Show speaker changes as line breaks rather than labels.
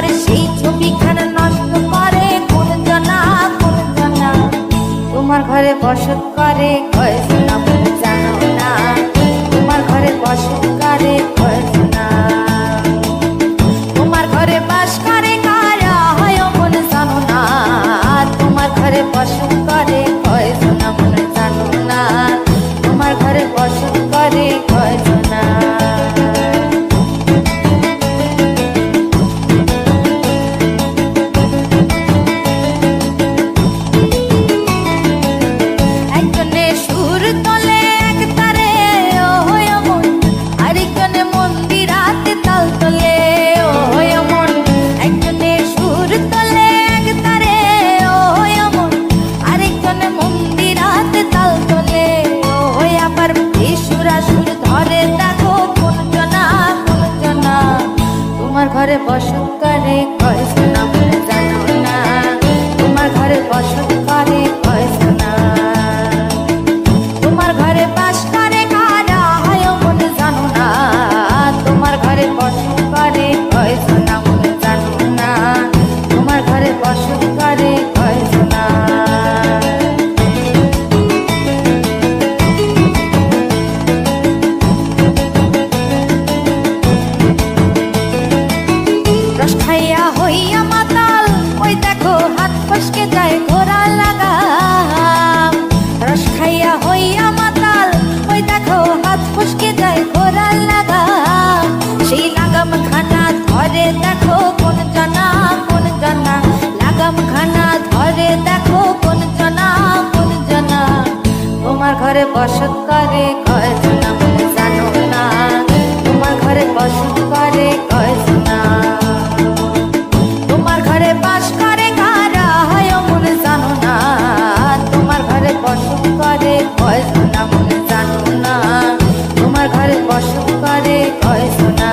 হয় সেই নষ্ট করে। কোন কোন তোমার ঘরে বসত করে, কয় শোনা মন জানো না। তোমার ঘরে করে তোমার ঘরে বাস করে না। তোমার ঘরে করে কয় শোনা জানো না। তোমার ঘরে বসত খাইয়া হইয়া মাতাল, ওই দেখো হাত ফসকে যায় ঘোড়া লাগাম। রস খাইয়া হইয়া মাতাল, ওই দেখো হাত ফসকে যায় ঘোড়া লাগাম। সেই লাগাম খানা ধরে দেখো কোন জানা কোন জানা। লাগাম খানা ধরে দেখো কোন জানা কোন জানা। তোমার ঘরে বসত করে বসত করে কয় শোনা